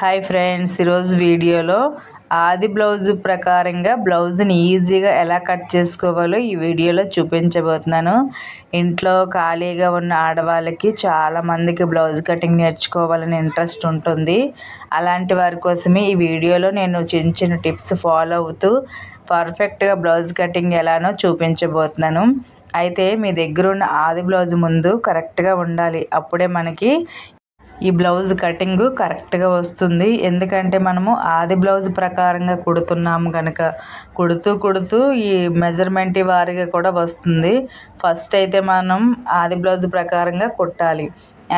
Hi friends ఈరోజు వీడియోలో ఆది బ్లౌజ్ ప్రకారంగా బ్లౌజ్ని ఈజీగా ఎలా కట్ చేసుకోవాలో ఈ వీడియోలో చూపించబోతున్నాను. ఇంట్లో ఖాళీగా ఉన్న ఆడవాళ్ళకి చాలామందికి బ్లౌజ్ కటింగ్ నేర్చుకోవాలని ఇంట్రెస్ట్ ఉంటుంది. అలాంటి వారి కోసమే ఈ వీడియోలో నేను చిన్న చిన్న టిప్స్ ఫాలో అవుతూ పర్ఫెక్ట్గా బ్లౌజ్ కటింగ్ ఎలానో చూపించబోతున్నాను. అయితే మీ దగ్గర ఉన్న ఆది బ్లౌజ్ ముందు కరెక్ట్గా ఉండాలి. అప్పుడే మనకి ఈ బ్లౌజ్ కటింగ్ కరెక్ట్గా వస్తుంది. ఎందుకంటే మనము ఆది బ్లౌజ్ ప్రకారంగా కుడుతున్నాము కనుక కుడుతూ కుడుతూ ఈ మెజర్మెంట్ వారిగా కూడా వస్తుంది. ఫస్ట్ అయితే మనం ఆది బ్లౌజ్ ప్రకారంగా కుట్టాలి.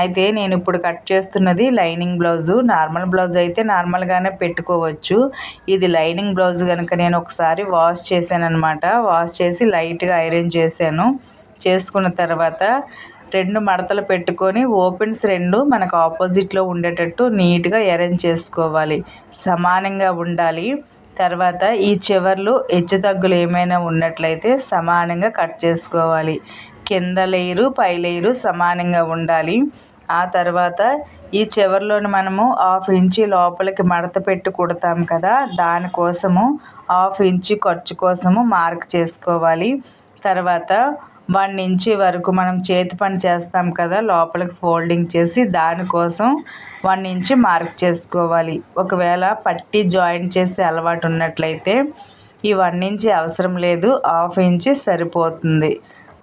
అయితే నేను ఇప్పుడు కట్ చేస్తున్నది లైనింగ్ బ్లౌజు. నార్మల్ బ్లౌజ్ అయితే నార్మల్గానే పెట్టుకోవచ్చు. ఇది లైనింగ్ బ్లౌజ్ కనుక నేను ఒకసారి వాష్ చేశాను అనమాట వాష్ చేసి లైట్గా ఐరన్ చేశాను. చేసుకున్న తర్వాత రెండు మడతలు పెట్టుకొని ఓపెన్స్ రెండు మనకు ఆపోజిట్లో ఉండేటట్టు నీట్గా అరేంజ్ చేసుకోవాలి. సమానంగా ఉండాలి. తర్వాత ఈ చివర్లు హెచ్చు తగ్గులు ఏమైనా ఉన్నట్లయితే సమానంగా కట్ చేసుకోవాలి. కింద లేయరు పై లేయరు సమానంగా ఉండాలి. ఆ తర్వాత ఈ చివర్లోని మనము హాఫ్ ఇంచి లోపలికి మడత పెట్టి కుడతాం కదా దానికోసము హాఫ్ ఇంచి ఖర్చు కోసము మార్క్ చేసుకోవాలి. తర్వాత వన్ ఇంచ్ వరకు మనం చేతి పని చేస్తాం కదా లోపలికి ఫోల్డింగ్ చేసి దానికోసం వన్ ఇంచ్ మార్క్ చేసుకోవాలి. ఒకవేళ పట్టి జాయింట్ చేసే అలవాటు ఉన్నట్లయితే ఈ వన్ ఇంచ్ అవసరం లేదు హాఫ్ ఇంచ్ సరిపోతుంది.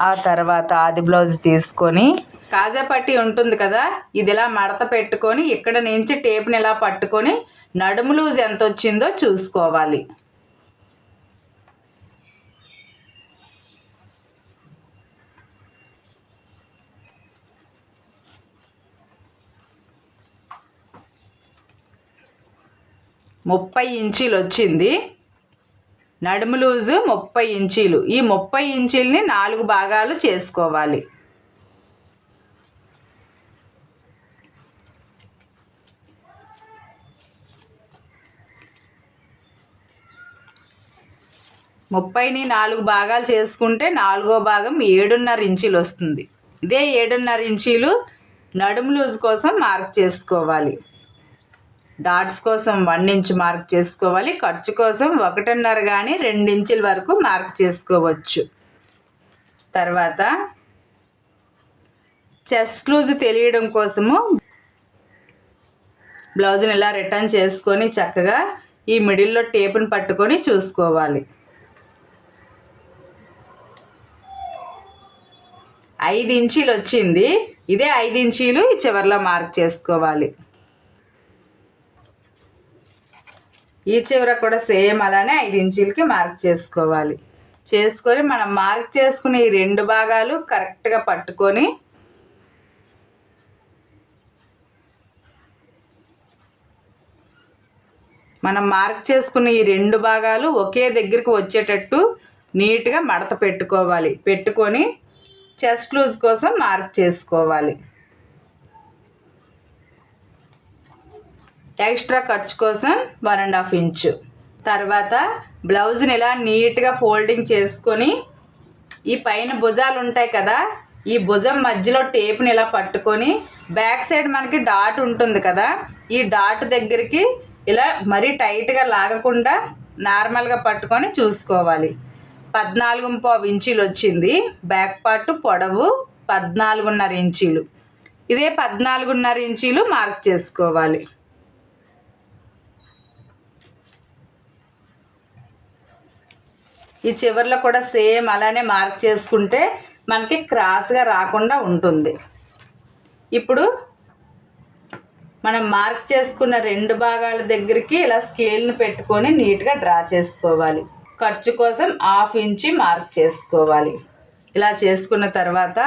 ఆ తర్వాత ఆది బ్లౌజ్ తీసుకొని కాజా పట్టి ఉంటుంది కదా ఇది ఇలా మడత పెట్టుకొని ఇక్కడ నుంచి టేప్ని ఇలా పట్టుకొని నడుము లూజ్ ఎంత వచ్చిందో చూసుకోవాలి. ముప్పై ఇంచీలు వచ్చింది. నడుము లూజు ముప్పై ఇంచీలు. ఈ ముప్పై ఇంచీలని నాలుగు భాగాలు చేసుకోవాలి. ముప్పైని నాలుగు భాగాలు చేసుకుంటే నాలుగో భాగం ఏడున్నర ఇంచీలు వస్తుంది. ఇదే ఏడున్నర ఇంచీలు నడుము లూజ్ కోసం మార్క్ చేసుకోవాలి. డాట్స్ కోసం వన్ ఇంచ్ మార్క్ చేసుకోవాలి ఖర్చు కోసం ఒకటిన్నర కానీ ఇంచుల వరకు మార్క్ చేసుకోవచ్చు. తర్వాత చెస్ట్ లూజ్ తెలియడం కోసము బ్లౌజ్ని ఇలా రిటర్న్ చేసుకొని చక్కగా ఈ మిడిల్లో టేపుని పట్టుకొని చూసుకోవాలి. ఐదు ఇంచీలు వచ్చింది ఇదే ఐదు ఇంచీలు చివరిలో మార్క్ చేసుకోవాలి. ఈ చివర కూడా సేమ్ అలానే ఐదు ఇంచులకి మార్క్ చేసుకోవాలి. చేసుకొని మనం మార్క్ చేసుకుని ఈ రెండు భాగాలు కరెక్ట్గా పట్టుకొని మనం మార్క్ చేసుకున్న ఈ రెండు భాగాలు ఒకే దగ్గరికి వచ్చేటట్టు నీట్గా మడత పెట్టుకోవాలి. పెట్టుకొని చెస్ట్ లూజ్ కోసం మార్క్ చేసుకోవాలి. ఎక్స్ట్రా ఖర్చు కోసం వన్ అండ్ హాఫ్ ఇంచు. తర్వాత బ్లౌజ్ని ఇలా నీట్గా ఫోల్డింగ్ చేసుకొని ఈ పైన భుజాలు ఉంటాయి కదా ఈ భుజం మధ్యలో టేప్ని ఇలా పట్టుకొని బ్యాక్ సైడ్ మనకి డాట్ ఉంటుంది కదా ఈ డాట్ దగ్గరికి ఇలా మరీ టైట్గా లాగకుండా నార్మల్గా పట్టుకొని చూసుకోవాలి. పద్నాలుగు పావు ఇంచీలు వచ్చింది బ్యాక్ పార్ట్ పొడవు పద్నాలుగున్నర ఇంచీలు. ఇదే పద్నాలుగున్నర ఇంచీలు మార్క్ చేసుకోవాలి. ఈ చివరిలో కూడా సేమ్ అలానే మార్క్ చేసుకుంటే మనకి క్రాస్గా రాకుండా ఉంటుంది. ఇప్పుడు మనం మార్క్ చేసుకున్న రెండు భాగాల దగ్గరికి ఇలా స్కేల్ని పెట్టుకొని నీట్గా డ్రా చేసుకోవాలి. ఖర్చు కోసం హాఫ్ ఇంచి మార్క్ చేసుకోవాలి. ఇలా చేసుకున్న తర్వాత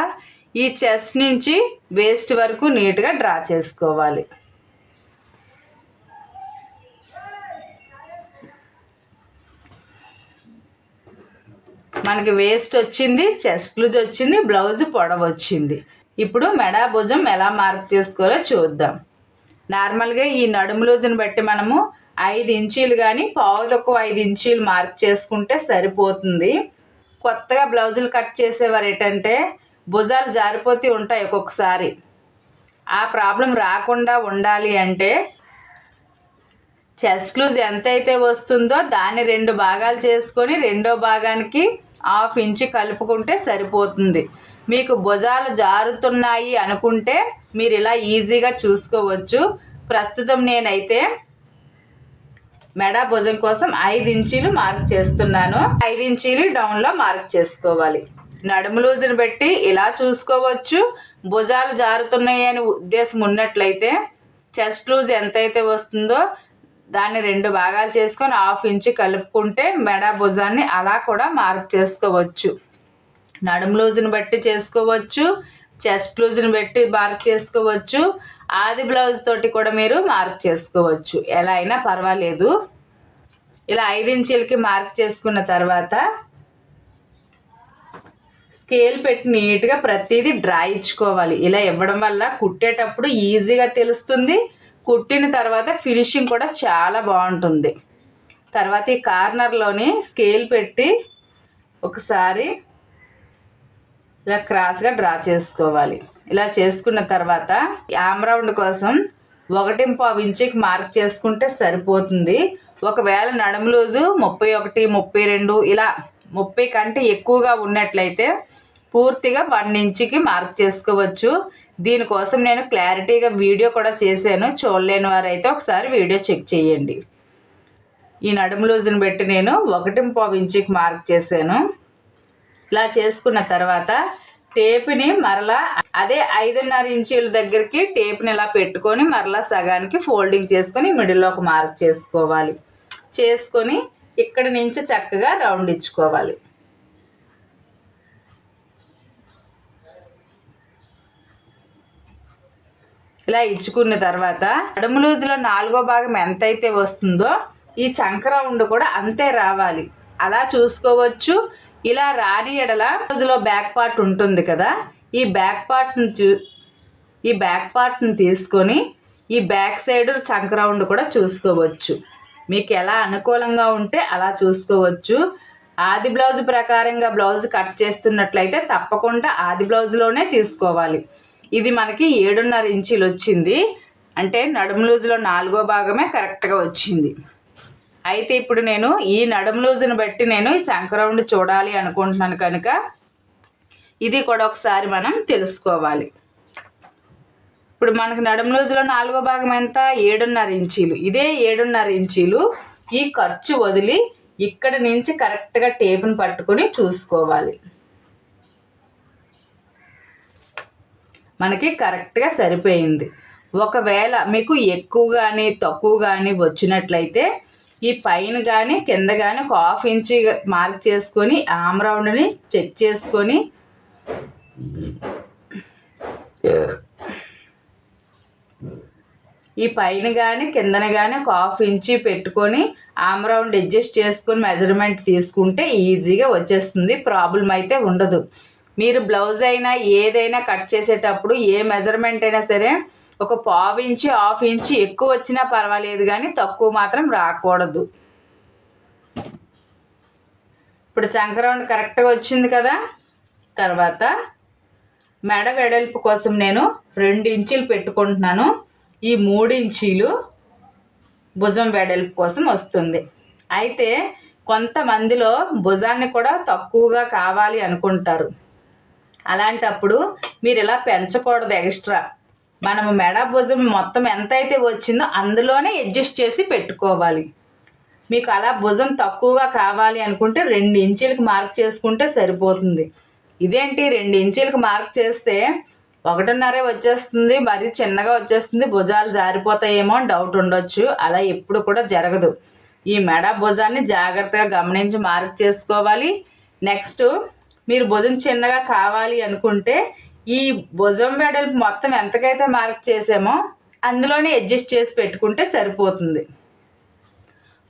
ఈ చెస్ట్ నుంచి వేస్ట్ వరకు నీట్గా డ్రా చేసుకోవాలి. మనకి వేస్ట్ వచ్చింది చెస్ట్ లూజ్ వచ్చింది బ్లౌజ్ పొడవ వచ్చింది. ఇప్పుడు మెడ భుజం ఎలా మార్క్ చేసుకోవాలో చూద్దాం. నార్మల్గా ఈ నడుము లూజుని బట్టి మనము ఐదు ఇంచీలు కానీ పావు తక్కువ ఐదు ఇంచీలు మార్క్ చేసుకుంటే సరిపోతుంది. కొత్తగా బ్లౌజులు కట్ చేసేవారు ఏంటంటే భుజాలు జారిపోతూ ఉంటాయి ఒక్కొక్కసారి. ఆ ప్రాబ్లం రాకుండా ఉండాలి అంటే చెస్ట్ లూజ్ ఎంత అయితే వస్తుందో దాన్ని రెండు భాగాలు చేసుకొని రెండో భాగానికి హాఫ్ ఇంచ్ కలుపుకుంటే సరిపోతుంది. మీకు భుజాలు జారుతున్నాయి అనుకుంటే మీరు ఇలా ఈజీగా చూసుకోవచ్చు. ప్రస్తుతం నేనైతే మెడ భుజం కోసం ఐదు ఇంచీలు మార్క్ చేస్తున్నాను. ఐదు ఇంచీలు డౌన్లో మార్క్ చేసుకోవాలి. నడుము లూజుని బట్టి ఇలా చూసుకోవచ్చు. భుజాలు జారుతున్నాయి అని ఉద్దేశం ఉన్నట్లయితే చెస్ట్ లూజ్ ఎంతైతే వస్తుందో దాన్ని రెండు భాగాలు చేసుకొని హాఫ్ ఇంచ్ కలుపుకుంటే మెడ భుజాన్ని అలా కూడా మార్క్ చేసుకోవచ్చు. నడుము లూజుని బట్టి చేసుకోవచ్చు. చెస్ట్ లూజ్ని బట్టి మార్క్ చేసుకోవచ్చు. ఆది బ్లౌజ్ తోటి కూడా మీరు మార్క్ చేసుకోవచ్చు. ఎలా అయినా పర్వాలేదు. ఇలా ఐదు ఇంచులకి మార్క్ చేసుకున్న తర్వాత స్కేల్ పెట్టి నీట్గా ప్రతిదీ డ్రా ఇచ్చుకోవాలి. ఇలా ఇవ్వడం వల్ల కుట్టేటప్పుడు ఈజీగా తెలుస్తుంది. కుట్టిన తర్వాత ఫినిషింగ్ కూడా చాలా బాగుంటుంది. తర్వాత ఈ కార్నర్లోని స్కేల్ పెట్టి ఒకసారి ఇలా క్రాస్గా డ్రా చేసుకోవాలి. ఇలా చేసుకున్న తర్వాత యామ్ రౌండ్ కోసం ఒకటి పావు ఇంచుకి మార్క్ చేసుకుంటే సరిపోతుంది. ఒకవేళ నడుము లూజు ముప్పై ఒకటి ముప్పై రెండు ఇలా ముప్పై కంటే ఎక్కువగా ఉన్నట్లయితే పూర్తిగా వన్ ఇంచుకి మార్క్ చేసుకోవచ్చు. దీనికోసం నేను క్లారిటీగా వీడియో కూడా చేశాను. చూడలేని వారైతే ఒకసారి వీడియో చెక్ చేయండి. ఈ నడుము లూజును పెట్టి నేను ఒకటి పావు ఇంచుకి మార్క్ చేశాను. ఇలా చేసుకున్న తర్వాత టేప్ని మరలా అదే ఐదున్నర ఇంచీల దగ్గరికి టేప్ని ఇలా పెట్టుకొని మరలా సగానికి ఫోల్డింగ్ చేసుకొని మిడిల్లో ఒక మార్క్ చేసుకోవాలి. చేసుకొని ఇక్కడ నుంచి చక్కగా రౌండ్ ఇచ్చుకోవాలి. ఇలా ఇచ్చుకున్న తర్వాత నడుము లూజులో నాలుగో భాగం ఎంతైతే వస్తుందో ఈ చంక రౌండ్ కూడా అంతే రావాలి. అలా చూసుకోవచ్చు. ఇలా రాని ఎడల రోజులో బ్యాక్ పార్ట్ ఉంటుంది కదా. ఈ బ్యాక్ పార్ట్ని చూ ఈ బ్యాక్ పార్ట్ని తీసుకొని ఈ బ్యాక్ సైడ్ చంక రౌండ్ కూడా చూసుకోవచ్చు. మీకు ఎలా అనుకూలంగా ఉంటే అలా చూసుకోవచ్చు. ఆది బ్లౌజ్ ప్రకారంగా బ్లౌజ్ కట్ చేస్తున్నట్లయితే తప్పకుండా ఆది బ్లౌజ్లోనే తీసుకోవాలి. ఇది మనకి ఏడున్నర ఇంచీలు వచ్చింది. అంటే నడుము లూజులో నాలుగో భాగమే కరెక్ట్గా వచ్చింది. అయితే ఇప్పుడు నేను ఈ నడుము లూజుని బట్టి నేను ఈ చంకరౌండ్ చూడాలి అనుకుంటున్నాను కనుక ఇది కూడా ఒకసారి మనం తెలుసుకోవాలి. ఇప్పుడు మనకు నడుము లూజులో నాలుగో భాగం ఎంత? ఏడున్నర ఇంచీలు. ఇదే ఏడున్నర ఇంచీలు ఈ ఖర్చు వదిలి ఇక్కడ నుంచి కరెక్ట్గా టేపుని పట్టుకొని చూసుకోవాలి. మనకి కరెక్ట్గా సరిపోయింది. ఒకవేళ మీకు ఎక్కువ కానీ తక్కువ కానీ వచ్చినట్లయితే ఈ పైన కానీ కింద కానీ ఒక హాఫ్ ఇంచ్ మార్క్ చేసుకొని ఆమ్ రౌండ్ని చెక్ చేసుకొని ఈ పైన కానీ కిందన కానీ ఒక హాఫ్ ఇంచి పెట్టుకొని ఆమ్ రౌండ్ అడ్జస్ట్ చేసుకొని మెజర్మెంట్ తీసుకుంటే ఈజీగా వచ్చేస్తుంది. ప్రాబ్లం అయితే ఉండదు. మీరు బ్లౌజ్ అయినా ఏదైనా కట్ చేసేటప్పుడు ఏ మెజర్మెంట్ అయినా సరే ఒక పావు ఇంచి హాఫ్ ఇంచి ఎక్కువ వచ్చినా పర్వాలేదు కానీ తక్కువ మాత్రం రాకూడదు. ఇప్పుడు చంకరౌండ్ కరెక్ట్గా వచ్చింది కదా? తర్వాత మెడ వెడల్పు కోసం నేను రెండు ఇంచీలు పెట్టుకుంటున్నాను. ఈ మూడు ఇంచీలు భుజం వెడల్పు కోసం వస్తుంది. అయితే కొంతమందిలో భుజాన్ని కూడా తక్కువగా కావాలి అనుకుంటారు. అలాంటప్పుడు మీరు ఇలా పెంచకూడదు ఎక్స్ట్రా. మనం మెడ భుజం మొత్తం ఎంత అయితే వచ్చిందో అందులోనే అడ్జస్ట్ చేసి పెట్టుకోవాలి. మీకు అలా భుజం తక్కువగా కావాలి అనుకుంటే రెండు ఇంచీలకు మార్క్ చేసుకుంటే సరిపోతుంది. ఇదేంటి? రెండు ఇంచీలకు మార్క్ చేస్తే ఒకటిన్నరే వచ్చేస్తుంది మరి చిన్నగా వచ్చేస్తుంది భుజాలు జారిపోతాయేమో అని డౌట్ ఉండొచ్చు. అలా ఎప్పుడు కూడా జరగదు. ఈ మెడ భుజాన్ని జాగ్రత్తగా గమనించి మార్క్ చేసుకోవాలి. నెక్స్ట్ మీరు భుజం చిన్నగా కావాలి అనుకుంటే ఈ భుజం వెడల్పు మొత్తం ఎంతకైతే మార్క్ చేసామో అందులోనే అడ్జస్ట్ చేసి పెట్టుకుంటే సరిపోతుంది.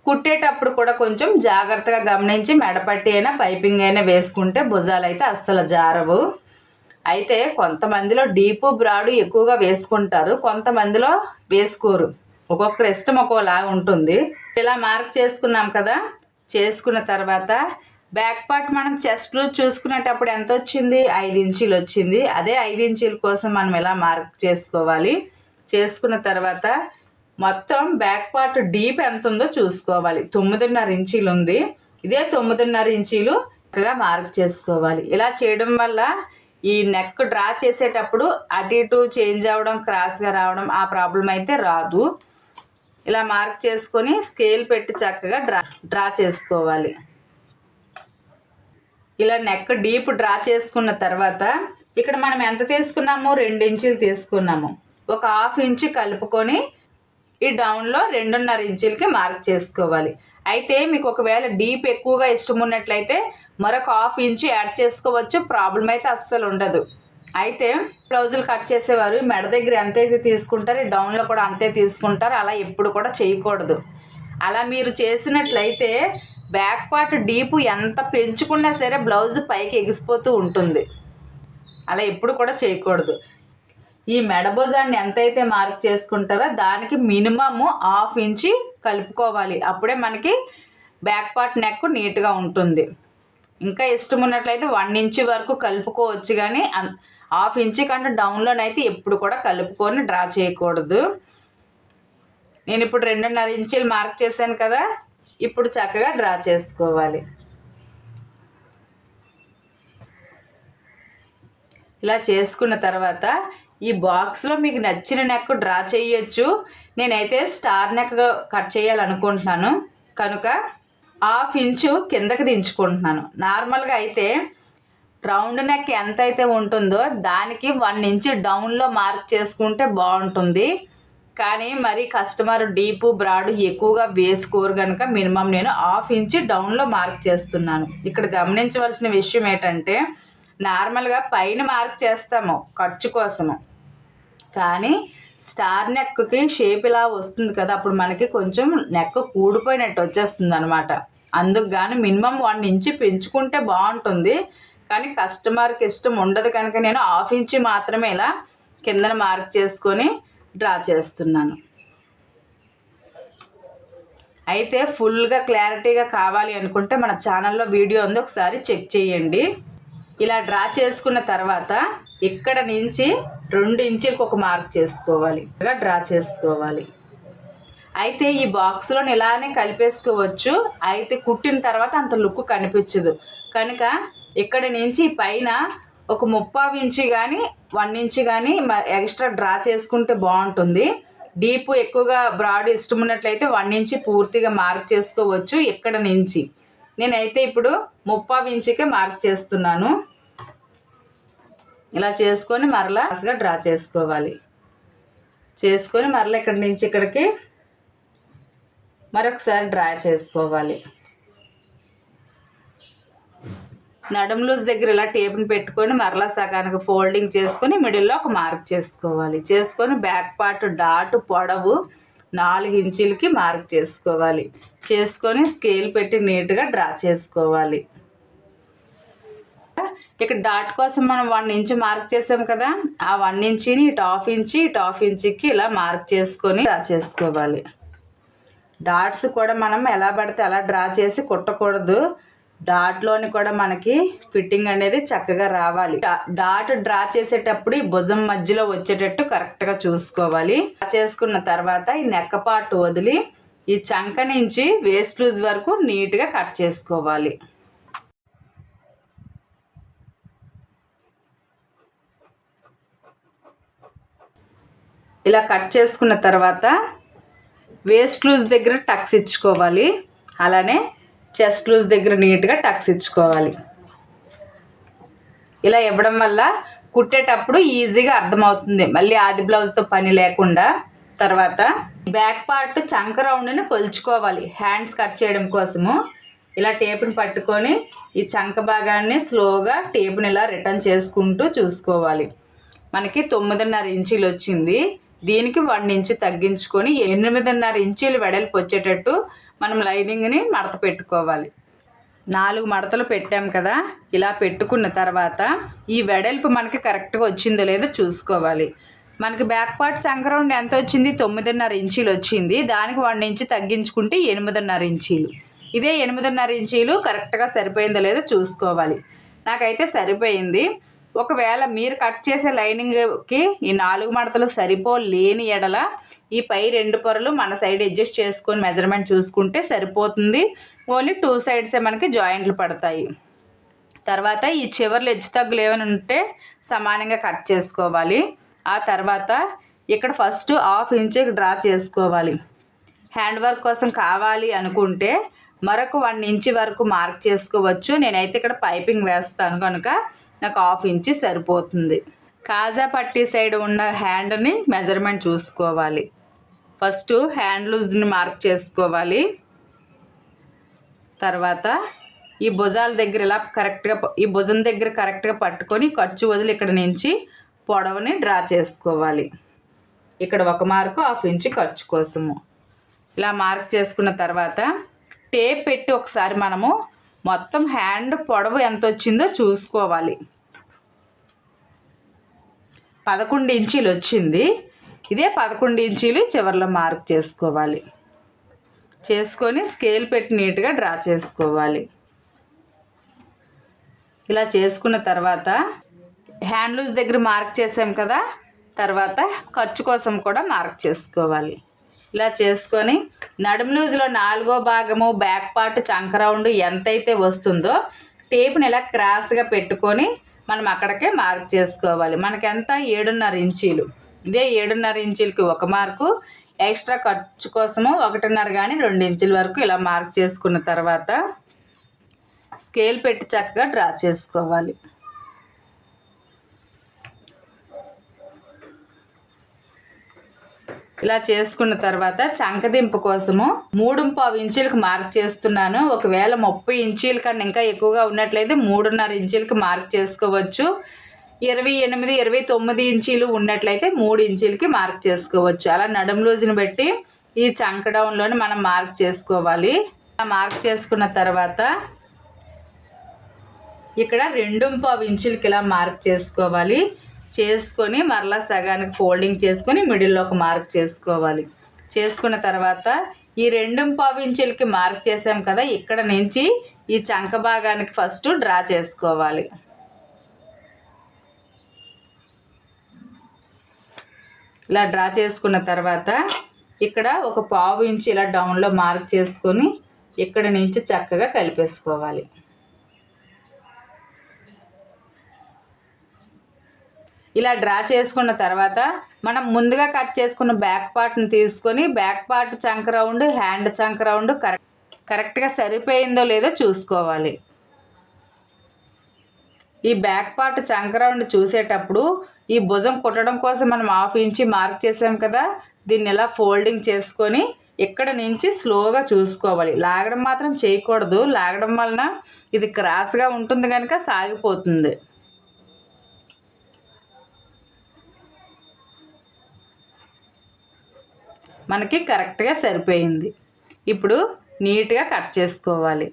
కుట్టేటప్పుడు కూడా కొంచెం జాగ్రత్తగా గమనించి మెడపట్టి అయినా పైపింగ్ అయినా వేసుకుంటే భుజాలు అయితే అస్సలు జారవు. అయితే కొంతమందిలో డీపు బ్రాడు ఎక్కువగా వేసుకుంటారు కొంతమందిలో వేసుకోరు. ఒక్కొక్కరు ఇష్టం ఒక్కోలా ఉంటుంది. ఇలా మార్క్ చేసుకున్నాం కదా చేసుకున్న తర్వాత బ్యాక్ పార్ట్ మనం చెస్ట్ చూసుకునేటప్పుడు ఎంత వచ్చింది ఐదు ఇంచీలు వచ్చింది. అదే ఐదు ఇంచీల కోసం మనం ఇలా మార్క్ చేసుకోవాలి? చేసుకున్న తర్వాత మొత్తం బ్యాక్ పార్ట్ డీప్ ఎంత ఉందో చూసుకోవాలి. తొమ్మిదిన్నర ఇంచీలు ఉంది. ఇదే తొమ్మిదిన్నర ఇంచీలు చక్కగా మార్క్ చేసుకోవాలి. ఇలా చేయడం వల్ల ఈ నెక్ డ్రా చేసేటప్పుడు అటు ఇటు చేంజ్ అవ్వడం క్రాస్గా రావడం ఆ ప్రాబ్లం అయితే రాదు. ఇలా మార్క్ చేసుకొని స్కేల్ పెట్టి చక్కగా డ్రా డ్రా చేసుకోవాలి. ఇలా నెక్ డీప్ డ్రా చేసుకున్న తర్వాత ఇక్కడ మనం ఎంత తీసుకున్నాము? రెండు ఇంచులు తీసుకున్నాము. ఒక హాఫ్ ఇంచు కలుపుకొని ఈ డౌన్లో రెండున్నర ఇంచులకి మార్క్ చేసుకోవాలి. అయితే మీకు ఒకవేళ డీప్ ఎక్కువగా ఇష్టం ఉన్నట్లయితే మరొక హాఫ్ ఇంచు యాడ్ చేసుకోవచ్చు. ప్రాబ్లం అయితే అస్సలు ఉండదు. అయితే బ్లౌజులు కట్ చేసేవారు మెడ దగ్గర ఎంతైతే తీసుకుంటారో డౌన్లో కూడా అంతే తీసుకుంటారు అలా ఎప్పుడు కూడా చేయకూడదు. అలా మీరు చేసినట్లయితే బ్యాక్ పార్ట్ డీపు ఎంత పెంచుకున్నా సరే బ్లౌజ్ పైకి ఎగిసిపోతూ ఉంటుంది. అలా ఎప్పుడు కూడా చేయకూడదు. ఈ మెడభుజాన్ని ఎంతైతే మార్క్ చేసుకుంటారో దానికి మినిమము హాఫ్ ఇంచి కలుపుకోవాలి. అప్పుడే మనకి బ్యాక్ పార్ట్ నెక్ నీట్గా ఉంటుంది. ఇంకా ఇష్టం ఉన్నట్లయితే వన్ ఇంచు వరకు కలుపుకోవచ్చు కానీ అన్- హాఫ్ ఇంచు కంటే డౌన్లోనైతే ఎప్పుడు కూడా కలుపుకొని డ్రా చేయకూడదు. నేను ఇప్పుడు రెండున్నర ఇంచులు మార్క్ చేశాను కదా. ఇప్పుడు చక్కగా డ్రా చేసుకోవాలి. ఇలా చేసుకున్న తర్వాత ఈ బాక్స్లో మీకు నచ్చిన నెక్ డ్రా చేయొచ్చు. నేనైతే స్టార్ నెక్ కట్ చేయాలనుకుంటున్నాను. కనుక హాఫ్ ఇంచు కిందకి దించుకుంటున్నాను. నార్మల్గా అయితే రౌండ్ నెక్ ఎంత అయితే ఉంటుందో దానికి వన్ ఇంచ్ డౌన్లో మార్క్ చేసుకుంటే బాగుంటుంది. కానీ మరి కస్టమర్ డీపు బ్రాడ్ ఎక్కువగా వేసుకోరు కనుక మినిమం నేను హాఫ్ ఇంచ్ డౌన్లో మార్క్ చేస్తున్నాను. ఇక్కడ గమనించవలసిన విషయం ఏంటంటే నార్మల్గా పైన మార్క్ చేస్తాము ఖర్చు కోసము. కానీ స్టార్ నెక్కి షేప్ ఇలా వస్తుంది కదా అప్పుడు మనకి కొంచెం నెక్ కూడిపోయినట్టు వచ్చేస్తుంది అనమాట అందుకు గాను మినిమం వన్ ఇంచ్ పెంచుకుంటే బాగుంటుంది. కానీ కస్టమర్కి ఇష్టం ఉండదు కనుక నేను హాఫ్ ఇంచ్ మాత్రమే ఇలా కిందన మార్క్ చేసుకొని డ్రా చేస్తున్నాను. అయితే ఫుల్గా క్లారిటీగా కావాలి అనుకుంటే మన ఛానల్లో వీడియో ఉంది ఒకసారి చెక్ చేయండి. ఇలా డ్రా చేసుకున్న తర్వాత ఇక్కడ నుంచి రెండు ఇంచులకు ఒక మార్క్ చేసుకోవాలి. ఇలా డ్రా చేసుకోవాలి. అయితే ఈ బాక్స్లో ఇలానే కలిపేసుకోవచ్చు. అయితే కుట్టిన తర్వాత అంత లుక్ కనిపించదు. కనుక ఇక్కడ నుంచి పైన ఒక ముప్పావు ఇంచు కానీ వన్ ఇంచు కానీ ఎక్స్ట్రా డ్రా చేసుకుంటే బాగుంటుంది. డీప్ ఎక్కువగా బ్రాడ్ ఇష్టం ఉన్నట్లయితే వన్ ఇంచి పూర్తిగా మార్క్ చేసుకోవచ్చు ఇక్కడ నుంచి. నేనైతే ఇప్పుడు ముప్పావు ఇంచుకే మార్క్ చేస్తున్నాను. ఇలా చేసుకొని మరలా డ్రా చేసుకోవాలి. చేసుకొని మరలా ఇక్కడి నుంచి ఇక్కడికి మరొకసారి డ్రా చేసుకోవాలి. నడుం లూజ్ దగ్గర ఇలా టేప్ని పెట్టుకొని మరలా సగానికి ఫోల్డింగ్ చేసుకొని మిడిల్లో ఒక మార్క్ చేసుకోవాలి. చేసుకొని బ్యాక్ పార్ట్ డాట్ పొడవు నాలుగు ఇంచులకి మార్క్ చేసుకోవాలి. చేసుకొని స్కేల్ పెట్టి నీట్గా డ్రా చేసుకోవాలి. ఇక్కడ డాట్ కోసం మనం వన్ ఇంచ్ మార్క్ చేసాం కదా ఆ వన్ ఇంచిని ఇటు హాఫ్ ఇంచి ఇటు హాఫ్ ఇంచికి ఇలా మార్క్ చేసుకొని డ్రా చేసుకోవాలి. డాట్స్ కూడా మనం ఎలా పడితే అలా డ్రా చేసి కుట్టకూడదు. డాట్లోని కూడా మనకి ఫిట్టింగ్ అనేది చక్కగా రావాలి. డాట్ డ్రా చేసేటప్పుడు ఈ భుజం మధ్యలో వచ్చేటట్టు కరెక్ట్గా చూసుకోవాలి. డ్రా చేసుకున్న తర్వాత ఈ నెక్క పార్ట్ వదిలి ఈ చంక నుంచి వేస్ట్ లూజ్ వరకు నీట్గా కట్ చేసుకోవాలి. ఇలా కట్ చేసుకున్న తర్వాత వేస్ట్ లూజ్ దగ్గర టక్స్ ఇచ్చుకోవాలి. అలానే చెస్ట్ లూజ్ దగ్గర నీట్గా టక్స్ ఇచ్చుకోవాలి. ఇలా ఇవ్వడం వల్ల కుట్టేటప్పుడు ఈజీగా అర్థమవుతుంది. మళ్ళీ ఆది బ్లౌజ్తో పని లేకుండా తర్వాత బ్యాక్ పార్ట్ చంక రౌండ్ని కొలుచుకోవాలి. హ్యాండ్స్ కట్ చేయడం కోసము ఇలా టేపుని పట్టుకొని ఈ చంక భాగాన్ని స్లోగా టేపుని ఇలా రిటర్న్ చేసుకుంటూ చూసుకోవాలి. మనకి తొమ్మిదిన్నర ఇంచీలు వచ్చింది. దీనికి వన్ ఇంచు తగ్గించుకొని ఎనిమిదిన్నర ఇంచీలు వెడల్పు వచ్చేటట్టు మనం లైనింగ్ని మడత పెట్టుకోవాలి. నాలుగు మడతలు పెట్టాం కదా ఇలా పెట్టుకున్న తర్వాత ఈ వెడల్పు మనకి కరెక్ట్గా వచ్చిందో లేదో చూసుకోవాలి. మనకి బ్యాక్ పార్ట్ సంక్రౌండ్ ఎంత వచ్చింది? తొమ్మిదిన్నర ఇంచీలు వచ్చింది. దానికి వన్ ఇంచి తగ్గించుకుంటే ఎనిమిదిన్నర ఇంచీలు. ఇదే ఎనిమిదిన్నర ఇంచీలు కరెక్ట్గా సరిపోయిందో లేదో చూసుకోవాలి. నాకైతే సరిపోయింది. ఒకవేళ మీరు కట్ చేసే లైనింగ్కి ఈ నాలుగు మడతలు సరిపోలేని ఎడల ఈ పై రెండు పొరలు మన సైడ్ అడ్జస్ట్ చేసుకొని మెజర్మెంట్ చూసుకుంటే సరిపోతుంది. ఓన్లీ టూ సైడ్సే మనకి జాయింట్లు పడతాయి. తర్వాత ఈ చివర్లు హెచ్చు తగ్గులు ఏమైనా ఉంటే సమానంగా కట్ చేసుకోవాలి. ఆ తర్వాత ఇక్కడ ఫస్ట్ హాఫ్ ఇంచ్ డ్రా చేసుకోవాలి. హ్యాండ్ వర్క్ కోసం కావాలి అనుకుంటే మరొక వన్ ఇంచ్ వరకు మార్క్ చేసుకోవచ్చు. నేనైతే ఇక్కడ పైపింగ్ వేస్తాను కనుక. నాకు హాఫ్ ఇంచ్ సరిపోతుంది. కాజా పట్టి సైడ్ ఉన్న హ్యాండ్ని మెజర్మెంట్ చూసుకోవాలి. ఫస్ట్ హ్యాండ్ లూజ్ని మార్క్ చేసుకోవాలి. తర్వాత ఈ భుజాల దగ్గర ఇలా కరెక్ట్గా ఈ భుజం దగ్గర కరెక్ట్గా పట్టుకొని ఖర్చు వదిలి ఇక్కడ నుంచి పొడవుని డ్రా చేసుకోవాలి. ఇక్కడ ఒక మార్కు హాఫ్ ఇంచ్ ఖర్చు కోసము. ఇలా మార్క్ చేసుకున్న తర్వాత టేప్ పెట్టి ఒకసారి మనము మొత్తం హ్యాండ్ పొడవు ఎంత వచ్చిందో చూసుకోవాలి. పదకొండు ఇంచీలు వచ్చింది. ఇదే పదకొండు ఇంచీలు చివరిలో మార్క్ చేసుకోవాలి. చేసుకొని స్కేల్ పెట్టి నీట్గా డ్రా చేసుకోవాలి. ఇలా చేసుకున్న తర్వాత హ్యాండ్ లూజ్ దగ్గర మార్క్ చేసాం కదా తర్వాత ఖర్చు కోసం కూడా మార్క్ చేసుకోవాలి. ఇలా చేసుకొని నడుము లూజ్లో నాలుగో భాగము బ్యాక్ పార్ట్ చంక రౌండ్ ఎంతైతే వస్తుందో టేప్ని ఇలా క్రాస్గా పెట్టుకొని మనం అక్కడికే మార్క్ చేసుకోవాలి. మనకెంత ఎంత? ఏడున్నర ఇంచీలు. ఇదే ఏడున్నర ఇంచీలకి ఒక మార్కు ఎక్స్ట్రా ఖర్చు కోసము ఒకటిన్నర కానీ రెండు ఇంచుల వరకు ఇలా మార్క్ చేసుకున్న తర్వాత స్కేల్ పెట్టి చక్కగా డ్రా చేసుకోవాలి. ఇలా చేసుకున్న తర్వాత చంకదింపు కోసము మూడు పావు ఇంచులకు మార్క్ చేస్తున్నాను. ఒకవేళ ముప్పై ఇంచీల కన్నా ఇంకా ఎక్కువగా ఉన్నట్లయితే మూడున్నర ఇంచులకి మార్క్ చేసుకోవచ్చు. ఇరవై ఎనిమిది ఇరవై తొమ్మిది ఇంచీలు ఉన్నట్లయితే మూడు ఇంచీలకి మార్క్ చేసుకోవచ్చు. అలా నడుం రోజుని బట్టి ఈ చంక డౌన్లోని మనం మార్క్ చేసుకోవాలి. మార్క్ చేసుకున్న తర్వాత ఇక్కడ రెండు పావు ఇంచులకి ఇలా మార్క్ చేసుకోవాలి. చేసుకొని మరలా సగానికి ఫోల్డింగ్ చేసుకొని మిడిల్లో ఒక మార్క్ చేసుకోవాలి. చేసుకున్న తర్వాత ఈ రెండు పావు ఇంచులకి మార్క్ చేసాం కదా ఇక్కడ నుంచి ఈ చంక భాగానికి ఫస్ట్ డ్రా చేసుకోవాలి. ఇలా డ్రా చేసుకున్న తర్వాత ఇక్కడ ఒక పావు ఇంచు ఇలా డౌన్లో మార్క్ చేసుకొని ఇక్కడ నుంచి చక్కగా కలిపేసుకోవాలి. ఇలా డ్రా చేసుకున్న తర్వాత మనం ముందుగా కట్ చేసుకున్న బ్యాక్ పార్ట్ని తీసుకొని బ్యాక్ పార్ట్ చంక రౌండ్ హ్యాండ్ చంక రౌండ్ కరెక్ట్ కరెక్ట్గా సరిపోయిందో లేదో చూసుకోవాలి. ఈ బ్యాక్ పార్ట్ చంక్ రౌండ్ చూసేటప్పుడు ఈ భుజం కుట్టడం కోసం మనం హాఫ్ ఇంచి మార్క్ చేసాం కదా దీన్ని ఇలా ఫోల్డింగ్ చేసుకొని ఇక్కడ నుంచి స్లోగా చూసుకోవాలి. లాగడం మాత్రం చేయకూడదు. లాగడం వలన ఇది క్రాస్గా ఉంటుంది కనుక సాగిపోతుంది. మనకి కరెక్ట్గా సరిపోయింది. ఇప్పుడు నీట్గా కట్ చేసుకోవాలి.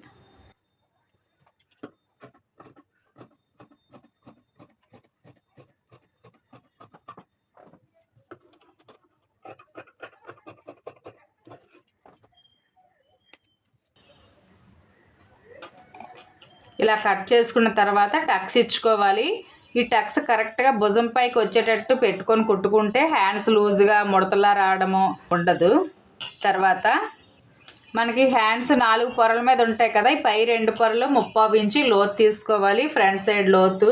ఇలా కట్ చేసుకున్న తర్వాత టక్స్ ఇచ్చుకోవాలి. ఈ టక్స్ కరెక్ట్గా భుజం పైకి వచ్చేటట్టు పెట్టుకొని కుట్టుకుంటే హ్యాండ్స్ లూజ్గా ముడతలా రావడము ఉండదు. తర్వాత మనకి హ్యాండ్స్ నాలుగు పొరల మీద ఉంటాయి కదా ఈ పై రెండు పొరలు ముప్పావు ఇంచి లోతు తీసుకోవాలి ఫ్రంట్ సైడ్ లోతు.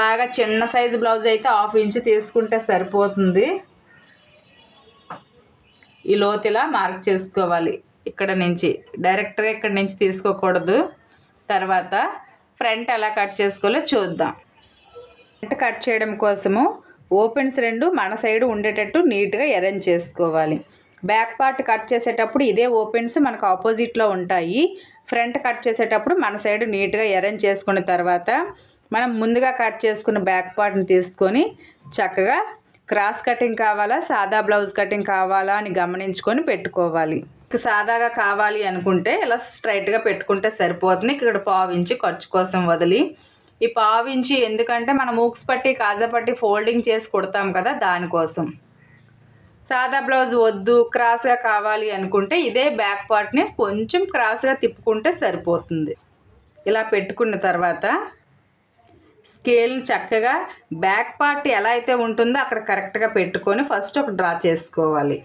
బాగా చిన్న సైజు బ్లౌజ్ అయితే హాఫ్ ఇంచు తీసుకుంటే సరిపోతుంది. ఈ లోతు ఇలా మార్క్ చేసుకోవాలి. ఇక్కడ నుంచి డైరెక్ట్గా ఇక్కడ నుంచి తీసుకోకూడదు. తర్వాత ఫ్రంట్ ఎలా కట్ చేసుకోవాలో చూద్దాం. ఫ్రంట్ కట్ చేయడం కోసము ఓపెన్స్ రెండు మన సైడ్ ఉండేటట్టు నీట్గా అరేంజ్ చేసుకోవాలి. బ్యాక్ పార్ట్ కట్ చేసేటప్పుడు ఇదే ఓపెన్స్ మనకు ఆపోజిట్లో ఉంటాయి. ఫ్రంట్ కట్ చేసేటప్పుడు మన సైడ్ నీట్గా అరేంజ్ చేసుకున్న తర్వాత మనం ముందుగా కట్ చేసుకున్న బ్యాక్ పార్ట్ని తీసుకొని చక్కగా క్రాస్ కటింగ్ కావాలా సాదా బ్లౌజ్ కటింగ్ కావాలా అని గమనించుకొని పెట్టుకోవాలి. సాదాగా కావాలి అనుకుంటే ఇలా స్ట్రైట్గా పెట్టుకుంటే సరిపోతుంది. ఇక్కడ పావించి ఖర్చు కోసం వదిలి. ఈ పావించి ఎందుకంటే మనం మూక్స్ పట్టి కాజా పట్టి ఫోల్డింగ్ చేసి కుడతాం కదా దానికోసం. సాదా బ్లౌజ్ వద్దు క్రాస్గా కావాలి అనుకుంటే ఇదే బ్యాక్ పార్ట్ని కొంచెం క్రాస్గా తిప్పుకుంటే సరిపోతుంది. ఇలా పెట్టుకున్న తర్వాత స్కేల్ని చక్కగా బ్యాక్ పార్ట్ ఎలా అయితే ఉంటుందో అక్కడ కరెక్ట్గా పెట్టుకొని ఫస్ట్ ఒక డ్రా చేసుకోవాలి.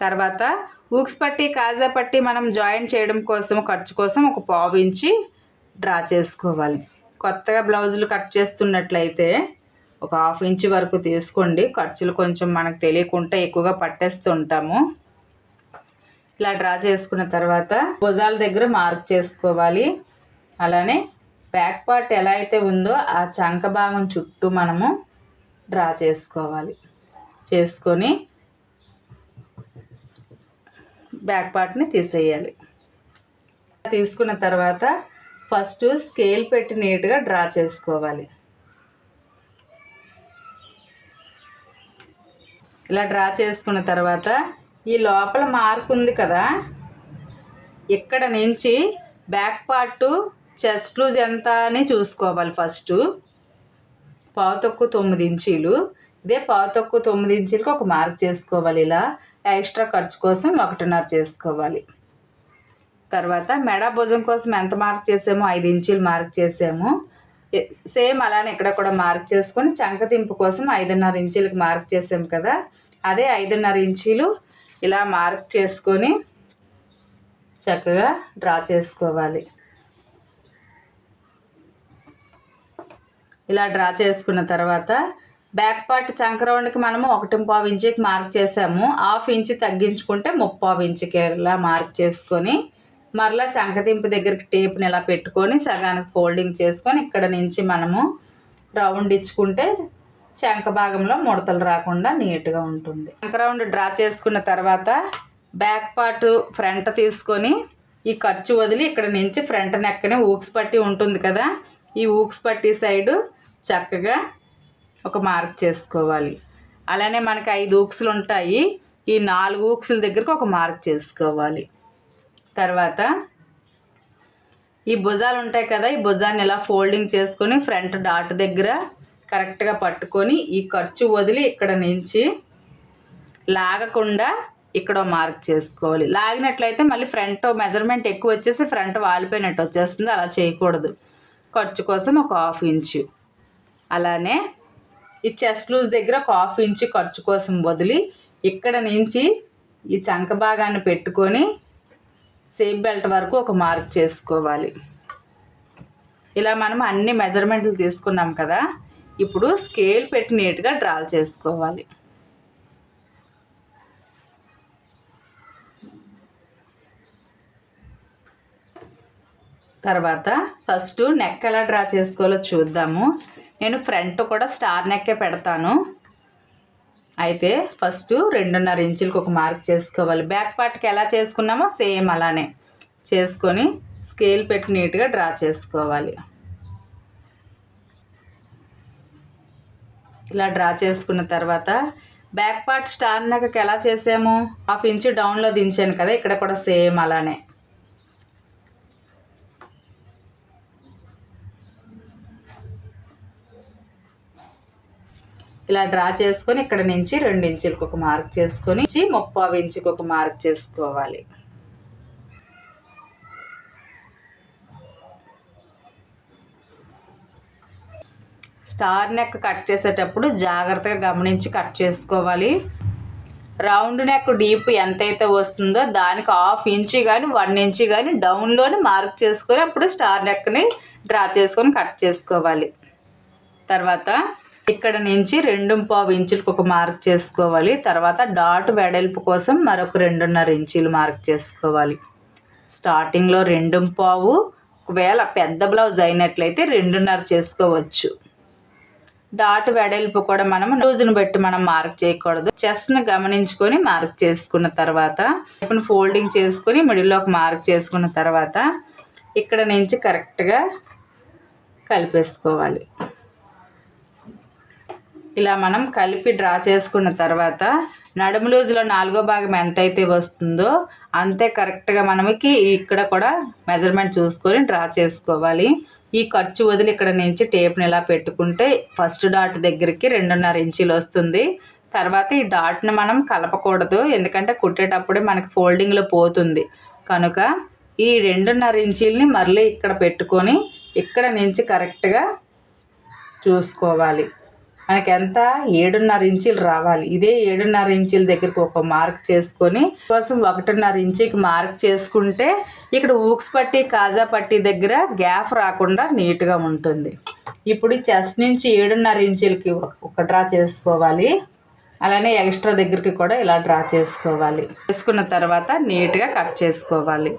తర్వాత ఊక్స్ పట్టి కాజా పట్టి మనం జాయిన్ చేయడం కోసం ఖర్చు కోసం ఒక పావు ఇంచి డ్రా చేసుకోవాలి. కొత్తగా బ్లౌజులు కట్ చేస్తున్నట్లయితే ఒక హాఫ్ ఇంచ్ వరకు తీసుకోండి. ఖర్చులు కొంచెం మనకు తెలియకుండా ఎక్కువగా పట్టేస్తుంటాము. ఇలా డ్రా చేసుకున్న తర్వాత భుజాల దగ్గర మార్క్ చేసుకోవాలి. అలానే బ్యాక్ పార్ట్ ఎలా అయితే ఉందో ఆ చంక భాగం చుట్టూ మనము డ్రా చేసుకోవాలి. చేసుకొని బ్యాక్ పార్ట్ని తీసేయాలి. తీసుకున్న తర్వాత ఫస్ట్ స్కేల్ పెట్టి నీట్గా డ్రా చేసుకోవాలి. ఇలా డ్రా చేసుకున్న తర్వాత ఈ లోపల మార్క్ ఉంది కదా ఇక్కడ నుంచి బ్యాక్ పార్ట్ చెస్ట్ లూజ్ ఎంత అని చూసుకోవాలి ఫస్ట్ పావు తక్కువ తొమ్మిది ఇంచీలు. ఇదే పావు తక్కువ తొమ్మిది ఇంచీలకి ఒక మార్క్ చేసుకోవాలి ఇలా. ఎక్స్ట్రా ఖర్చు కోసం ఒకటిన్నర చేసుకోవాలి. తర్వాత మెడ భుజం కోసం ఎంత మార్క్ చేసామో ఐదు ఇంచులు మార్క్ చేసాము. సేమ్ అలానే ఇక్కడ కూడా మార్క్ చేసుకొని చంకతింపు కోసం ఐదున్నర ఇంచులకు మార్క్ చేసాము కదా. అదే ఐదున్నర ఇంచీలు ఇలా మార్క్ చేసుకొని చక్కగా డ్రా చేసుకోవాలి. ఇలా డ్రా చేసుకున్న తర్వాత బ్యాక్ పార్ట్ చంక రౌండ్కి మనము ఒకటి పావు ఇంచుకి మార్క్ చేసాము. హాఫ్ ఇంచ్ తగ్గించుకుంటే ముప్పావు ఇంచుకి ఇలా మార్క్ చేసుకొని మరలా చంకదింపు దగ్గరికి టేప్ని ఇలా పెట్టుకొని సగానికి ఫోల్డింగ్ చేసుకొని ఇక్కడ నుంచి మనము రౌండ్ ఇచ్చుకుంటే చంక భాగంలో ముడతలు రాకుండా నీట్గా ఉంటుంది. చంక రౌండ్ డ్రా చేసుకున్న తర్వాత బ్యాక్ పార్ట్ ఫ్రంట్ తీసుకొని ఈ ఖర్చు వదిలి ఇక్కడ నుంచి ఫ్రంట్ నెక్కనే ఊక్స్ పట్టి ఉంటుంది కదా ఈ ఊక్స్ పట్టి సైడు చక్కగా ఒక మార్క్ చేసుకోవాలి. అలానే మనకి ఐదు ఊక్సులు ఉంటాయి. ఈ నాలుగు ఊక్సుల దగ్గరకు ఒక మార్క్ చేసుకోవాలి. తర్వాత ఈ భుజాలు ఉంటాయి కదా ఈ భుజాన్ని ఇలా ఫోల్డింగ్ చేసుకొని ఫ్రంట్ డాట్ దగ్గర కరెక్ట్గా పట్టుకొని ఈ ఖర్చు వదిలి ఇక్కడ నుంచి లాగకుండా ఇక్కడ మార్క్ చేసుకోవాలి. లాగినట్లయితే మళ్ళీ ఫ్రంట్ మెజర్మెంట్ ఎక్కువ వచ్చేసి ఫ్రంట్ వాలిపోయినట్టు వచ్చేస్తుంది. అలా చేయకూడదు. ఖర్చు కోసం ఒక హాఫ్ ఇంచు. అలానే ఈ చెస్ట్ లూజ్ దగ్గర ఒక హాఫ్ ఇంచు ఖర్చు కోసం వదిలి ఇక్కడ నుంచి ఈ చంక భాగాన్ని పెట్టుకొని సేఫ్ బెల్ట్ వరకు ఒక మార్క్ చేసుకోవాలి. ఇలా మనం అన్ని మెజర్మెంట్లు తీసుకున్నాం కదా ఇప్పుడు స్కేల్ పెట్టి నీట్గా డ్రా చేసుకోవాలి. తర్వాత ఫస్ట్ నెక్ ఎలా డ్రా చేసుకోవాలో చూద్దాము. నేను ఫ్రంట్ కూడా స్టార్ నెక్కే పెడతాను. అయితే ఫస్ట్ రెండున్నర ఇంచులకు ఒక మార్క్ చేసుకోవాలి. బ్యాక్ పార్ట్కి ఎలా చేసుకున్నామో సేమ్ అలానే చేసుకొని స్కేల్ పెట్టి నీట్గా డ్రా చేసుకోవాలి. ఇలా డ్రా చేసుకున్న తర్వాత బ్యాక్ పార్ట్ స్టార్ నెక్కి ఎలా చేసాము? హాఫ్ ఇంచు డౌన్లో దించాను కదా ఇక్కడ కూడా సేమ్ అలానే. ఇలా డ్రా చేసుకొని ఇక్కడ నుంచి రెండు ఇంచులకు ఒక మార్క్ చేసుకొని ముప్పావు ఇంచుకు ఒక మార్క్ చేసుకోవాలి. స్టార్ నెక్ కట్ చేసేటప్పుడు జాగ్రత్తగా గమనించి కట్ చేసుకోవాలి. రౌండ్ నెక్ డీప్ ఎంతైతే వస్తుందో దానికి హాఫ్ ఇంచు కానీ వన్ ఇంచు కానీ డౌన్లోని మార్క్ చేసుకొని అప్పుడు స్టార్ నెక్ని డ్రా చేసుకొని కట్ చేసుకోవాలి. తర్వాత ఇక్కడ నుంచి రెండు పావు ఇంచులకు ఒక మార్క్ చేసుకోవాలి. తర్వాత డాట్ వెడల్పు కోసం మరొక రెండున్నర ఇంచులు మార్క్ చేసుకోవాలి. స్టార్టింగ్లో రెండు పావు ఒకవేళ పెద్ద బ్లౌజ్ అయినట్లయితే రెండున్నర చేసుకోవచ్చు. డాట్ వెడల్పు కూడా మనం లూజ్ని బట్టి మనం మార్క్ చేయకూడదు. చెస్ట్ని గమనించుకొని మార్క్ చేసుకున్న తర్వాత ఇప్పుడు ఫోల్డింగ్ చేసుకొని మిడిల్లో ఒక మార్క్ చేసుకున్న తర్వాత ఇక్కడ నుంచి కరెక్ట్గా కలిపేసుకోవాలి. ఇలా మనం కలిపి డ్రా చేసుకున్న తర్వాత నడుము లూజులో నాలుగో భాగం ఎంతైతే వస్తుందో అంతే కరెక్ట్గా మనకి ఇక్కడ కూడా మెజర్మెంట్ చూసుకొని డ్రా చేసుకోవాలి. ఈ ఖర్చు వదిలి ఇక్కడ నుంచి టేప్ని ఇలా పెట్టుకుంటే ఫస్ట్ డాట్ దగ్గరికి రెండున్నర ఇంచులు వస్తుంది. తర్వాత ఈ డాట్ని మనం కలపకూడదు ఎందుకంటే కుట్టేటప్పుడే మనకి ఫోల్డింగ్లో పోతుంది. కనుక ఈ రెండున్నర ఇంచీలని మళ్ళీ ఇక్కడ పెట్టుకొని ఇక్కడ నుంచి కరెక్ట్గా చూసుకోవాలి. మనకి ఎంత ఏడున్నర ఇంచులు రావాలి. ఇదే ఏడున్నర ఇంచుల దగ్గరికి ఒక మార్క్ చేసుకొని కోసం ఒకటిన్నర ఇంచుకి మార్క్ చేసుకుంటే ఇక్కడ ఊక్స్ పట్టి కాజా పట్టి దగ్గర గ్యాప్ రాకుండా నీట్గా ఉంటుంది. ఇప్పుడు చెస్ట్ నుంచి ఏడున్నర ఇంచులకి ఒక డ్రా చేసుకోవాలి. అలానే ఎక్స్ట్రా దగ్గరికి కూడా ఇలా డ్రా చేసుకోవాలి. చేసుకున్న తర్వాత నీట్గా కట్ చేసుకోవాలి.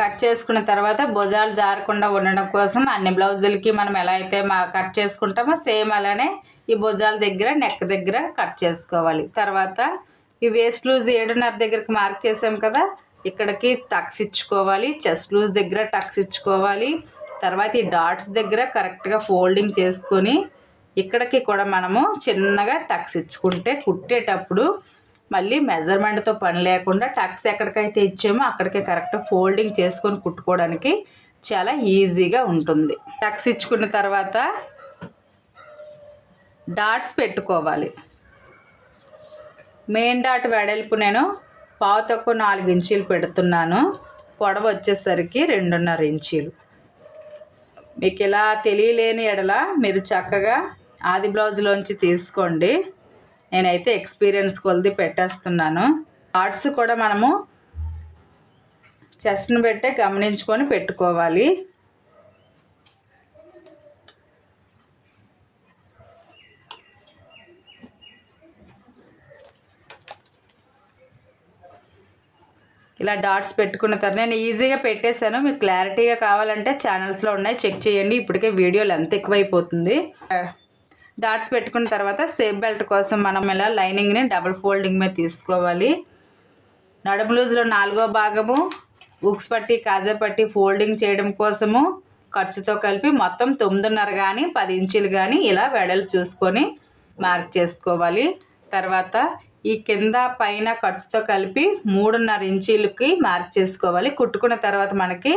కట్ చేసుకున్న తర్వాత భుజాలు జారకుండా ఉండడం కోసం అన్ని బ్లౌజులకి మనం ఎలా అయితే మా కట్ చేసుకుంటామో సేమ్ అలానే ఈ భుజాల దగ్గర నెక్ దగ్గర కట్ చేసుకోవాలి. తర్వాత ఈ వేస్ట్ లూజ్ ఏడున్నర దగ్గరకు మార్క్ చేసాం కదా ఇక్కడికి టక్స్ ఇచ్చుకోవాలి చెస్ట్ లూజ్ దగ్గర టక్స్ ఇచ్చుకోవాలి. తర్వాత ఈ డాట్స్ దగ్గర కరెక్ట్గా ఫోల్డింగ్ చేసుకొని ఇక్కడికి కూడా మనము చిన్నగా టక్స్ ఇచ్చుకుంటే కుట్టేటప్పుడు మళ్ళీ మెజర్మెంట్తో పని లేకుండా టక్స్ ఎక్కడికైతే ఇచ్చామో అక్కడికే కరెక్ట్ ఫోల్డింగ్ చేసుకొని కుట్టుకోవడానికి చాలా ఈజీగా ఉంటుంది. టక్స్ ఇచ్చుకున్న తర్వాత డాట్స్ పెట్టుకోవాలి. మెయిన్ డాట్ వెడల్పు నేను పావు తక్కువ నాలుగు ఇంచీలు పెడుతున్నాను. పొడవ వచ్చేసరికి రెండున్నర ఇంచీలు. మీకు ఇలా తెలియలేని ఎడల మీరు చక్కగా ఆది బ్లౌజ్లోంచి తీసుకోండి. నేనైతే ఎక్స్పీరియన్స్ కొలిది పెట్టేస్తున్నాను. డాట్స్ కూడా మనము చెస్ట్ని పెట్టే గమనించుకొని పెట్టుకోవాలి. ఇలా డాట్స్ పెట్టుకున్న తర్వాత నేను ఈజీగా పెట్టేశాను. మీకు క్లారిటీగా కావాలంటే ఛానల్స్లో ఉన్నాయి. చెక్ చేయండి. ఇప్పటికే వీడియో లెంత్ ఎక్కువైపోతుంది. డాట్స్ పెట్టుకున్న తర్వాత సేఫ్ బెల్ట్ కోసం మనం ఇలా లైనింగ్ని డబుల్ ఫోల్డింగ్ మీద తీసుకోవాలి. నడుము లూజ్లో నాలుగో భాగము ఉక్స్ పట్టి కాజా పట్టి ఫోల్డింగ్ చేయడం కోసము ఖర్చుతో కలిపి మొత్తం తొమ్మిదిన్నర కానీ పది ఇంచులు కానీ ఇలా వెడలు చూసుకొని మార్క్ చేసుకోవాలి. తర్వాత ఈ కింద పైన ఖర్చుతో కలిపి మూడున్నర ఇంచీలకి మార్క్ చేసుకోవాలి. కుట్టుకున్న తర్వాత మనకి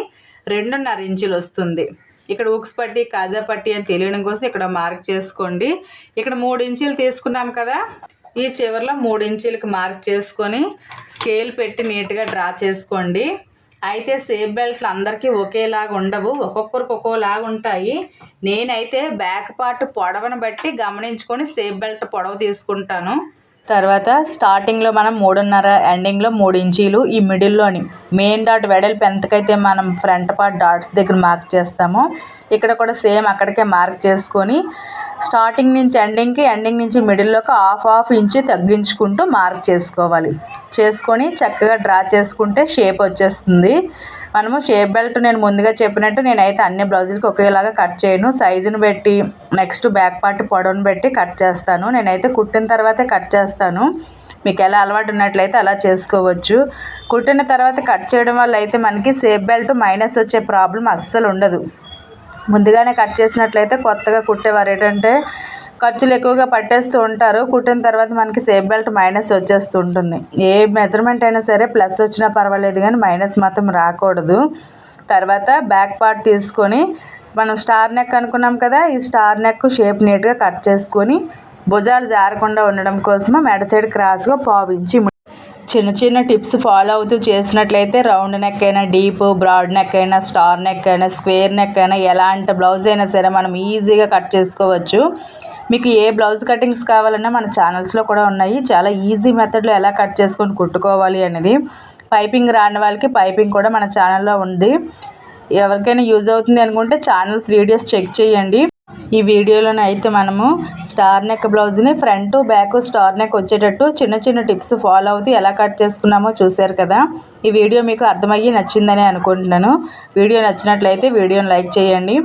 రెండున్నర ఇంచులు వస్తుంది. ఇక్కడ ఉక్స్ పట్టి కాజా పట్టి అని తెలియడం కోసం ఇక్కడ మార్క్ చేసుకోండి. ఇక్కడ మూడు ఇంచీలు తీసుకున్నాం కదా. ఈ చివరిలో మూడు ఇంచీలకి మార్క్ చేసుకొని స్కేల్ పెట్టి నీట్గా డ్రా చేసుకోండి. అయితే సేఫ్ బెల్ట్లు అందరికీ ఒకేలాగా ఉండవు. ఒక్కొక్కరికి ఒక్కోలాగా ఉంటాయి. నేనైతే బ్యాక్ పార్ట్ పొడవను బట్టి గమనించుకొని సేఫ్ బెల్ట్ పొడవ తీసుకుంటాను. తర్వాత స్టార్టింగ్లో మనం మూడున్నర ఎండింగ్లో మూడు ఇంచీలు ఈ మిడిల్లోని మెయిన్ డాట్ వెడల్పు ఎంతకైతే మనం ఫ్రంట్ పార్ట్ డాట్స్ దగ్గర మార్క్ చేస్తామో ఇక్కడ కూడా సేమ్ అక్కడికే మార్క్ చేసుకొని స్టార్టింగ్ నుంచి ఎండింగ్కి ఎండింగ్ నుంచి మిడిల్లోకి హాఫ్ హాఫ్ ఇంచి తగ్గించుకుంటూ మార్క్ చేసుకోవాలి. చేసుకొని చక్కగా డ్రా చేసుకుంటే షేప్ వచ్చేస్తుంది. మనము షేప్ బెల్ట్ నేను ముందుగా చెప్పినట్టు నేనైతే అన్ని బ్లౌజులకి ఒకేలాగా కట్ చేయను. సైజుని పెట్టి నెక్స్ట్ బ్యాక్ పార్ట్ పొడవును పెట్టి కట్ చేస్తాను. నేనైతే కుట్టిన తర్వాతే కట్ చేస్తాను. మీకు ఎలా అలవాటు ఉన్నట్లయితే అలా చేసుకోవచ్చు. కుట్టిన తర్వాత కట్ చేయడం వల్ల అయితే మనకి సేఫ్ బెల్ట్ మైనస్ వచ్చే ప్రాబ్లం అస్సలు ఉండదు. ముందుగానే కట్ చేసినట్లయితే కొత్తగా కుట్టేవారు ఏంటంటే ఖర్చులు ఎక్కువగా పట్టేస్తూ ఉంటారు. కుట్టిన తర్వాత మనకి సేఫ్ బెల్ట్ మైనస్ వచ్చేస్తూ ఉంటుంది ఏ మెజర్మెంట్ అయినా సరే ప్లస్ వచ్చినా పర్వాలేదు కానీ మైనస్ మాత్రం రాకూడదు. తర్వాత బ్యాక్ పార్ట్ తీసుకొని మనం స్టార్ నెక్ అనుకున్నాం కదా ఈ స్టార్ నెక్ షేప్ నీట్గా కట్ చేసుకొని భుజాలు జారకుండా ఉండడం కోసం మెడ సైడ్ క్రాస్గా పావించి చిన్న చిన్న టిప్స్ ఫాలో అవుతూ చేసినట్లయితే రౌండ్ నెక్ అయినా డీప్ బ్రాడ్ నెక్ అయినా స్టార్ నెక్ అయినా స్క్వేర్ నెక్ అయినా ఎలాంటి బ్లౌజ్ అయినా సరే మనం ఈజీగా కట్ చేసుకోవచ్చు. మీకు ఏ బ్లౌజ్ కటింగ్స్ కావాలన్నా మన ఛానల్స్లో కూడా ఉన్నాయి. చాలా ఈజీ మెథడ్లో ఎలా కట్ చేసుకొని కుట్టుకోవాలి అనేది పైపింగ్ రాని వాళ్ళకి పైపింగ్ కూడా మన ఛానల్లో ఉంది. ఎవరికైనా యూజ్ అవుతుంది అనుకుంటే ఛానల్స్ వీడియోస్ చెక్ చేయండి. ఈ వీడియోలోనే అయితే మనము స్టార్ నెక్ బ్లౌజ్ని ఫ్రంట్ బ్యాక్ స్టార్ నెక్ వచ్చేటట్టు చిన్న చిన్న టిప్స్ ఫాలో అవుతూ ఎలా కట్ చేసుకున్నామో చూశారు కదా. ఈ వీడియో మీకు అర్థమయ్యి నచ్చిందని అనుకుంటున్నాను. వీడియో నచ్చినట్లయితే వీడియోని లైక్ చేయండి.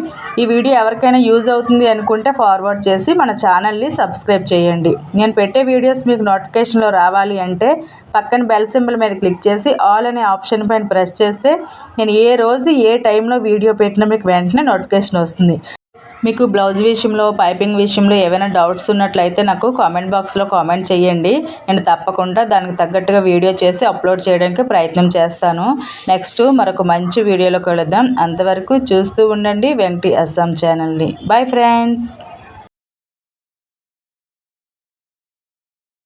ఈ వీడియో ఎవరికైనా యూజ్ అవుతుంది అనుకుంటే ఫార్వర్డ్ చేసి మన ఛానల్ని సబ్స్క్రైబ్ చేయండి. నేను పెట్టే వీడియోస్ మీకు నోటిఫికేషన్లో రావాలి అంటే పక్కన బెల్ సింబల్ మీద క్లిక్ చేసి ఆల్ అనే ఆప్షన్ పైన ప్రెస్ చేస్తే నేను ఏ రోజు ఏ టైంలో వీడియో పెట్టినా మీకు వెంటనే నోటిఫికేషన్ వస్తుంది. మీకు బ్లౌజ్ విషయంలో పైపింగ్ విషయంలో ఏవైనా డౌట్స్ ఉన్నట్లయితే నాకు కామెంట్ బాక్స్లో కామెంట్ చేయండి. నేను తప్పకుండా దానికి తగ్గట్టుగా వీడియో చేసి అప్లోడ్ చేయడానికి ప్రయత్నం చేస్తాను. నెక్స్ట్ మరొక మంచి వీడియోలో కలుద్దాం. అంతవరకు చూస్తూ ఉండండి. వెంకటి అస్సాం ఛానల్ని. Bye friends.